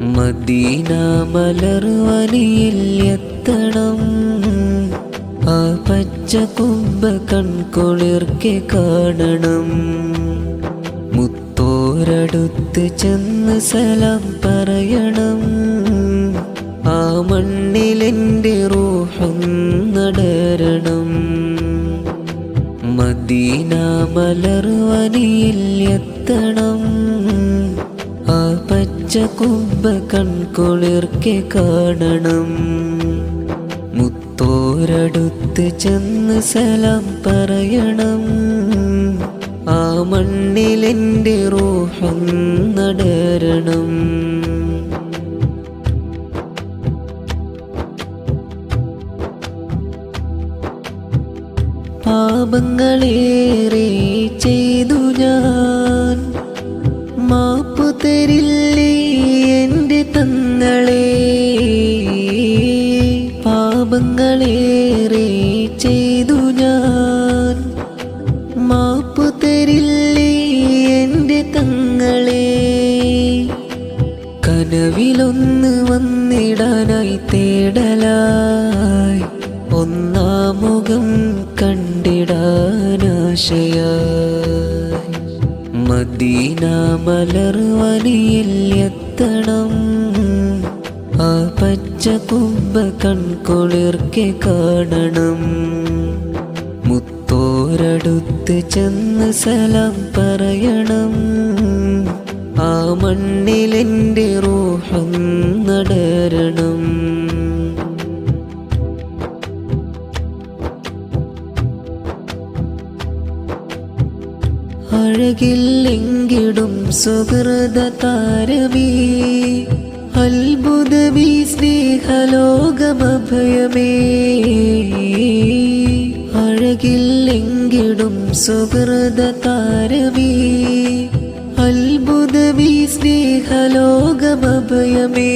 Medina മലർവനിയിൽ എത്തണം ആ പച്ച കുമ്പ കൺകുളിർക്കെ കാണണം. മുത്തോരടുത്ത് ചെന്ന് സലാം പറയണം. ആ മണ്ണിലെന്റെ റൂഹം നടരണം. മദീന മലർവനിയിൽ എത്തണം പച്ച കുമ്പ കൺകുളിർക്കെ കാണണം. മുത്തോരടുത്ത് ചെന്ന് സലാം പറയണം. ആ മണ്ണിലെന്റെ റോഹം നടരണം. പാപങ്ങളേറെ ചെയ്തു ഞാൻ. മാപ്പു തരില്ലേ തങ്ങളെ പാപങ്ങളേറെ ചെയ്തു ഞാൻ. മാപ്പു തരില്ലേ എന്റെ തങ്ങളെ? കനവിലൊന്ന് വന്നിടാനായി തേടലായി. ഒന്നാമുഖം കണ്ടിടാനാശയായി. മദീന മലർവനിയിൽ എത്തണം. ആ പച്ച കുമ്പ കൺകുളിർക്കെ കാണണം. മുത്തോരടുത്ത് ചെന്ന് സലാം പറയണം. ആ മണ്ണിലെന്റെ റൂഹം അഴകില്ലെങ്കിടും സുഹൃത താരമേ. അത്ഭുതമീ സ്നേഹലോകമഭയമേ. അഴകില്ലെങ്കിടും സുഹൃത താരമേ. അത്ഭുതമീ സ്നേഹലോകമഭയമേ.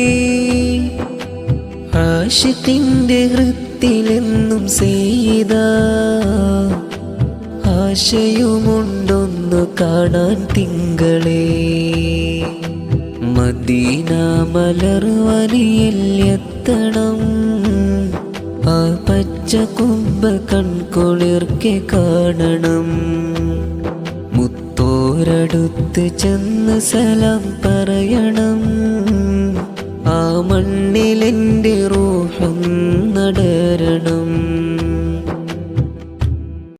ആശിത്തിന്റെ ഹൃത്തിലെന്നും ചെയ്താ ആശയുമുണ്ടൊന്നു കാണാൻ തിങ്കളേ. മദീന മലർവനിയിൽ എത്തണം. ആ പച്ച കുമ്പ കൺകുളിർക്കെ കാണണം. മുത്തോരടുത്ത് ചെന്ന് സലാം പറയണം. ആ മണ്ണിലെന്റെ